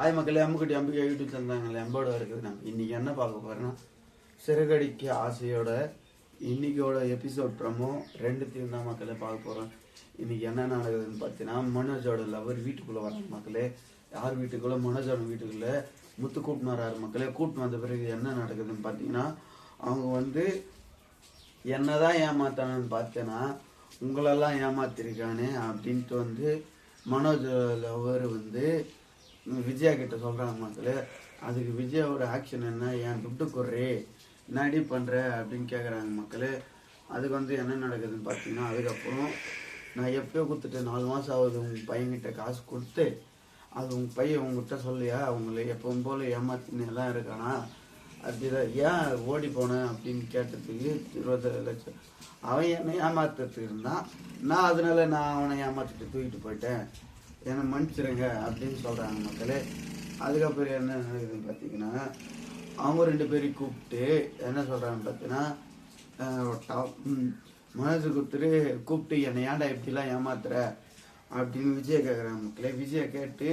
Hi மக்களே அம்முக்குட்டி Ambika YouTube தந்தாங்கல்ல எம்போட இருக்குது நம்ம இன்னைக்கு என்ன பார்க்க போறேன்னா சிறகடிக்க ஆசையோட இன்னைக்கோட எபிசோட் ப்ரமோ ரெண்டுத்தையும் தான் மக்களே பார்க்க போறோம். இன்னைக்கு என்ன நடக்குதுன்னு பார்த்தீங்கன்னா மனோஜோட லவர் வீட்டுக்குள்ள வர மக்களே. யார் வீட்டுக்குள்ள? மனோஜோட வீட்டுக்குள்ள முத்து கூட்டினு வராரு மக்களே. கூட்டினு வந்த பிறகு என்ன நடக்குதுன்னு பார்த்தீங்கன்னா அவங்க வந்து என்னதான் ஏமாத்தானு பார்த்தேன்னா உங்களெல்லாம் ஏமாத்திருக்கானே அப்படின்ட்டு வந்து மனோஜ் லவர் வந்து விஜயா கிட்ட சொல்கிறாங்க மக்கள் அதுக்கு விஜயாவோட ஆக்ஷன் என்ன? ஏன் துட்டு குர்றே என்னடி பண்ணுற அப்படின்னு கேட்குறாங்க மக்கள். அதுக்கு வந்து என்ன நடக்குதுன்னு பார்த்தீங்கன்னா அதுக்கப்புறம் நான் எப்பயோ கொடுத்துட்டு நாலு மாதம் ஆகுது. உங்கள் பையன்கிட்ட காசு கொடுத்து அது உங்கள் பையன் உங்ககிட்ட சொல்லியா? அவங்கள எப்பவும் போல ஏமாத்தின்னு எல்லாம் இருக்கானா? அப்படிதான். ஏன் ஓடி போனேன் அப்படின்னு கேட்டதுக்கு இருபத்தேழு லட்சம். அவன் என்னை ஏமாத்துறதுக்கு இருந்தான். நான் அதனால நான் அவனை ஏமாத்திட்டு தூக்கிட்டு போயிட்டேன். என்னை மன்னிச்சிருங்க அப்படின்னு சொல்கிறாங்க மக்களே. அதுக்கப்புறம் என்ன நடக்குதுன்னு பார்த்தீங்கன்னா அவங்க ரெண்டு பேரையும் கூப்பிட்டு என்ன சொல்கிறாங்கன்னு பார்த்தீங்கன்னா மனசு கொடுத்துட்டு கூப்பிட்டு என்னை ஏன்டா இப்படிலாம் ஏமாத்துற அப்படின்னு விஜய் கேட்குறாங்க மக்களே. விஜயை கேட்டு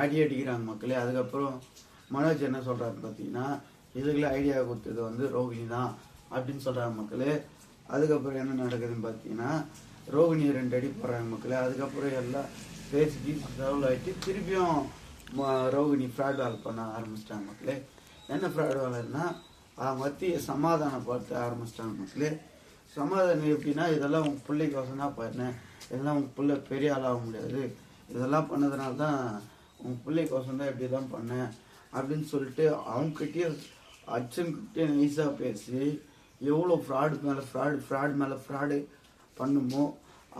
அடி அடிக்கிறாங்க மக்களே. அதுக்கப்புறம் மனோஜ் என்ன சொல்கிறாருன்னு பார்த்தீங்கன்னா இதுக்குள்ள ஐடியா கொடுத்தது வந்து ரோகிணி தான் அப்படின்னு சொல்கிறாங்க மக்களே. அதுக்கப்புறம் என்ன நடக்குதுன்னு பார்த்தீங்கன்னா ரோகிணி ரெண்டு அடி போடுறாங்க மக்களே. அதுக்கப்புறம் எல்லாம் பேசி செலவு ஆகிட்டு திருப்பியும் ம- ரோகிணி ஃப்ராட் வேலை பண்ண ஆரம்பிச்சிட்டாங்க மக்களே. என்ன ஃப்ராட் வேலைன்னா மத்திய சமாதானப்படுத்த ஆரம்பிச்சிட்டாங்க மக்களே. சமாதானம் எப்படின்னா இதெல்லாம் உங்கள் பிள்ளைக்கு வசனாக பண்ணேன் இதெல்லாம் உங்கள் பிள்ளை பெரிய ஆளாக முடியாது. இதெல்லாம் பண்ணதுனால தான் உங்க பிள்ளைக்கோசம் தான் இப்படி தான் பண்ணேன் அப்படின்னு சொல்லிட்டு அவங்ககிட்டயே அச்சன்கிட்டே நைஸாக பேசி எவ்வளோ ஃப்ராடு மேலே ஃப்ராடு ஃப்ராடு மேலே ஃப்ராடு பண்ணுமோ?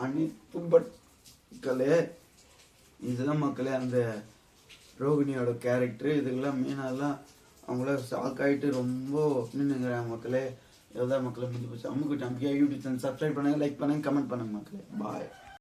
அனைத்து மக்களே இதுதான் மக்களே அந்த ரோகிணியோட கேரக்டர் இதுக்கெல்லாம் மீனெல்லாம் அவங்கள ஷாக் ஆகிட்டு ரொம்ப நின்றுங்கிறாங்க மக்களே. எதாவது மக்களை முடிஞ்சு போச்சு. அம்முக்கு டம்பியாக யூடியூப் சேனல் சப்ஸ்கிரைப் பண்ணுங்கள் லைக் பண்ணுங்கள் கமெண்ட் பண்ணுங்கள் மக்களே. பாய்